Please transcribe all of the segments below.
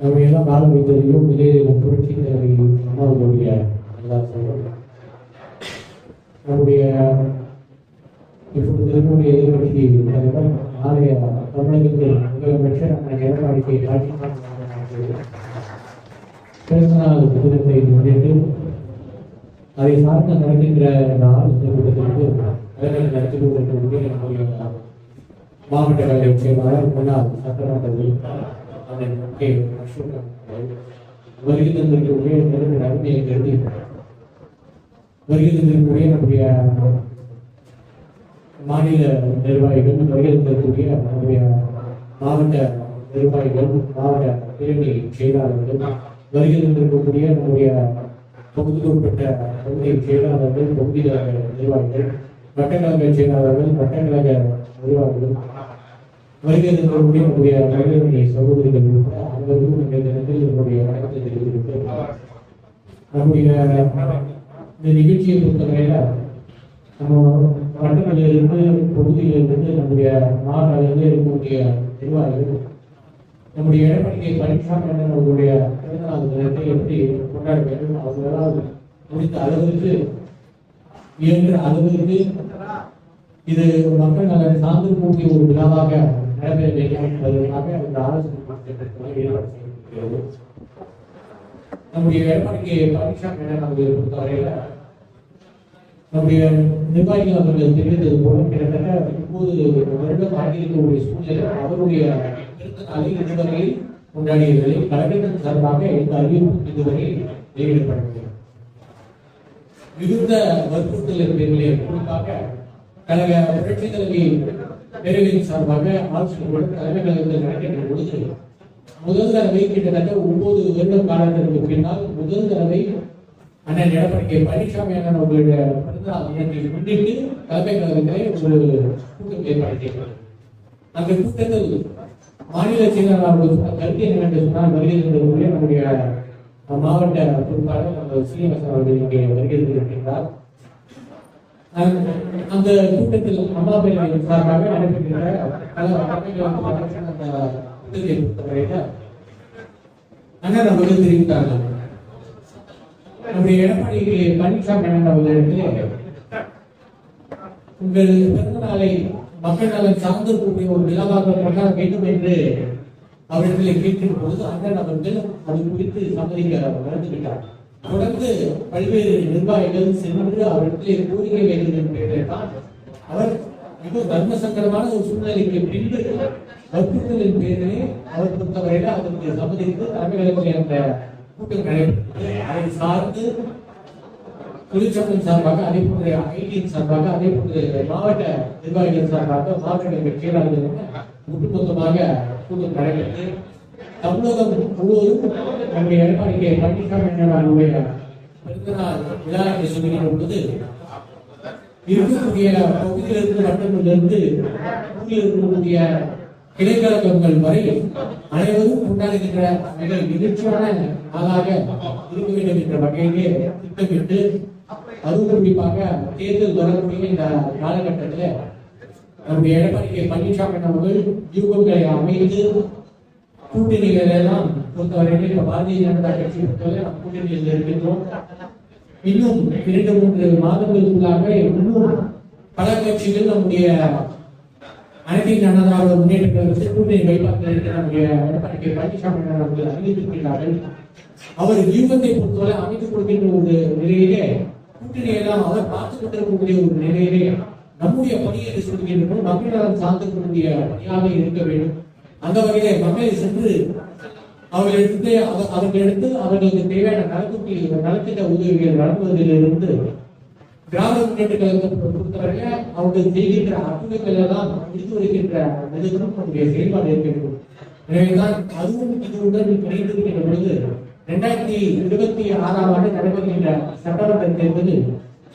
நம்ம எல்லாம் வைத்ததையும் இதே புரட்சி தலைவி அம்மாவுடைய நல்லா நம்முடைய இப்பொழுது இருக்கக்கூடிய எதிர்கட்சி தலைவர் தமிழகத்தில் முதலமைச்சர் அண்ணன் எடப்பாடி பிறந்தநாள் தினத்தை முன்னிட்டு அதை சார்ந்து நடக்கின்ற இந்த ஆலோசனை கூட்டத்திற்கு தலைவர் நடத்தி மாவட்ட கலை செயலாளர் முன்னாள் சட்டமன்ற உறுப்பினர் அதன் கே அசோகன் வருகை தந்திருக்கக்கூடிய நிறுவன அருமையை கருதி வருகை தந்திருக்கக்கூடிய நம்முடைய மாநில நிர்வாகிகள் வருகை தந்திருக்கக்கூடிய நம்முடைய மாவட்ட நிர்வாகிகள் மாவட்ட பிரிவினை செயலாளர்கள் வருகை தந்திருக்கக்கூடிய நம்முடைய தொகுதிக்குட்பட்ட பகுதி செயலாளர்கள் தொகுதி நிர்வாகிகள் வட்டக்கழக செயலாளர்கள் வட்டக்கழக நிர்வாகிகள் வருகை நம்முடைய மகளிரணி சகோதரிகள் உட்பட அனைவருக்கும் இந்த தினத்தில் என்னுடைய வணக்கத்தை தெரிவித்துவிட்டு நம்முடைய இந்த நிகழ்ச்சியை பொறுத்தவரையில நம்ம வட்டங்களிலிருந்து தொகுதியிலிருந்து நம்முடைய மாநிலத்திலிருந்து இருக்கக்கூடிய நிர்வாகிகள் நம்முடைய எடப்பாடி பழனிசாமி அண்ணன் அவர்களுடைய பிறந்தநாள் தினத்தை எப்படி கொண்டாட வேண்டும் அவர்களால் முடித்த அளவிற்கு இயன்ற அளவிற்கு இது மக்கள் நலன் சார்ந்து கூடிய ஒரு விழாவாக நடைபெற வேண்டும் என்பதற்காக அந்த ஆலோசனை ஏற்பாடு செய்யப்படுகிறது நம்முடைய எடப்பாடி பழனிசாமி அண்ணன் அவர்களை பொறுத்தவரையில நம்முடைய நிர்வாகிகள் அவர்கள் தெரிவித்தது போல கிட்டத்தட்ட முப்பது வருடம் ஆகியிருக்கக்கூடிய சூழ்நிலை அவருடைய பிறந்தநாளை இதுவரையில் கொண்டாடியவர்களை கழகத்தின் சார்பாக இந்த அறிவிப்பு இதுவரை வெளியிடப்படவில்லை. மிகுந்த வற்புறுத்தல் இருப்பீர்களே குறிப்பாக கழக புரட்சி தலைவி பேரவையின் சார்பாக ஆலோசனை தலைமை கழகத்தில் நடக்கின்ற பொழுது முதல் தடவை கிட்டத்தட்ட ஒன்பது வருட காலத்திற்கு பின்னால் முதல் தடவை அண்ணன் எடப்பாடி கே பழனிசாமி அண்ணன் அவர்களுடைய பிறந்தநாள் தினத்தை முன்னிட்டு தலைமை கழகத்திலே ஒரு கூட்டம் ஏற்பாடு செய்யப்பட்டது. அந்த கூட்டத்தில் மாநில செயலாளர் அவர்கள் சொன்ன கருத்து என்னவென்று சொன்னால் வருகிறது தந்திருக்கக்கூடிய நம்முடைய மாவட்ட பொறுப்பாளர் நம்ம சீனிவாசன் அவர்கள் இங்கே வருகை இருக்கின்றார் அந்த- கூட்டத்தில் அம்மா பேரவை சார்பாக நடைபெறுகின்ற பல கூட்டத்தை பொறுத்தவரையில அண்ணன் அவர்கள் தெரிவித்தார்கள். நம்முடைய எடப்பாடி பழனிசாமி அண்ணன் அவர்களிடத்தில் உங்கள் பிறந்த நாளை மக்கள் நலன் சார்ந்திருக்கக்கூடிய ஒரு விழாவாக கொண்டாட வேண்டும் என்று அவர்களை கேட்கிற பொழுது அண்ணன் அவர்கள் அது குறித்து சம்மதிக்க மறந்துவிட்டார் தொடர்ந்து பல்வேறு நிர்வாகிகள் சென்று அவர்களை கோரிக்கை வேண்டும் என்று கேட்டால் அவர் மிக தர்ம சங்கடமான ஒரு சூழ்நிலைக்கு பின்பு வற்புறுத்தலின் பேரிலே அவர் பொறுத்தவரையில அதற்கு சம்மதித்து தமிழகத்தில் அந்த கூட்டம் நடைபெற்றது அதை சார்ந்து தொழிற்சங்கம் சார்பாக அதே போன்ற ஐடியின் சார்பாக அதே போன்ற மாவட்ட நிர்வாகிகள் சார்பாக மாவட்ட செயலாளர்கள் ஒட்டுமொத்தமாக கூட்டம் நடைபெற்று தமிழகம் முழுவதும் நம்முடைய எடப்பாடி கே. பழனிசாமி அவர்களுடைய பிறந்தநாள் விழா என்று சொல்லுகின்ற பொழுது இருக்கக்கூடிய பகுதியிலிருந்து வட்டங்களிலிருந்து ஊரில் இருக்கக்கூடிய கிளைக்கழகங்கள் வரை அனைவரும் கொண்டாடுகின்ற மிக நிகழ்ச்சியான நாளாக இருக்க வேண்டும் என்ற வகையிலே திட்டமிட்டு அதுவும் குறிப்பாக தேர்தல் வரக்கூடிய இந்த காலகட்டத்தில் நம்முடைய எடப்பாடி பழனிசாமி அவர்கள் யூகங்களை அமைத்து கூட்டணிகள் எல்லாம் பொறுத்தவரையில் இப்ப பாரதிய ஜனதா கட்சி பொறுத்தவரை நம்ம கூட்டணியில் இருக்கின்றோம். இன்னும் இரண்டு மூன்று மாதங்களுக்குள்ளாக இன்னும் பல கட்சிகள் நம்முடைய அனைத்து இந்திய அண்ணா முன்னேற்ற கழகத்தில் கூட்டணி வைப்பார்கள் நம்முடைய எடப்பாடி பழனிசாமி அவர்கள் அறிவித்திருக்கிறார்கள். அவர் யூகத்தை பொறுத்தவரை அமைத்துக் கொடுக்கின்ற ஒரு நிலையிலே கூட்டணியெல்லாம் அவர் பார்த்துக் கொண்டிருக்கக்கூடிய ஒரு நிலையிலே நம்முடைய பணி என்று சொல்கின்றோம் மக்கள் சார்ந்திருக்கக்கூடிய பணியாக இருக்க வேண்டும். அந்த வகையிலே மக்களை சென்று அவர்களிடத்து அவ- அவர்களிடத்து அவர்களுக்கு தேவையான நலத்துக்கு நலத்திட்ட உதவிகள் வழங்குவதிலிருந்து கிராம முன்னேற்ற கழகத்தை பொறுத்தவரையில அவர்கள் செய்கின்ற அற்புதங்கள் எல்லாம் முடித்து வருகின்ற நிலைகளும் நம்முடைய செயல்பாடு இருக்க வேண்டும். எனவேதான் அதுவும் இதுவுடன் இணைந்திருக்கின்ற பொழுது இரண்டாயிரத்தி இருபத்தி ஆறாம் ஆண்டு நடைபெறுகின்ற சட்டமன்ற தேர்தலில்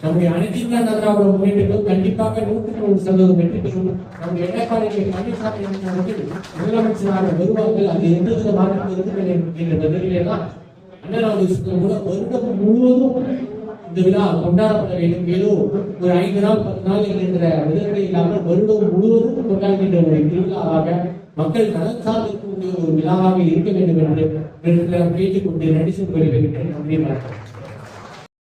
நம்முடைய அனைத்து இந்திய அண்ணா திராவிட முன்னேற்றங்கள் கண்டிப்பாக நூற்றுக்கு நூறு சதவீதம் வெற்றி பெறும். நம்முடைய எடப்பாடி பழனிசாமி அவர்கள் முதலமைச்சராக வருவார்கள். அது எந்த வித மாற்றம் இருக்கும் என்கின்ற நிலையிலே தான் கூட வருடம் முழுவதும் இந்த விழா கொண்டாடப்பட வேண்டும். ஏதோ ஒரு ஐந்து நாள் பத்து நாள் என்கின்ற விதங்கள் இல்லாமல் வருடம் முழுவதும் கொண்டாடுகின்ற ஒரு திருவிழாவாக மக்கள் நலன் சார்ந்திருக்கக்கூடிய ஒரு விழாவாக இருக்க வேண்டும் என்று கேட்டுக்கொண்டு நடிச்சு வருகிறேன் நன்றி வணக்கம்.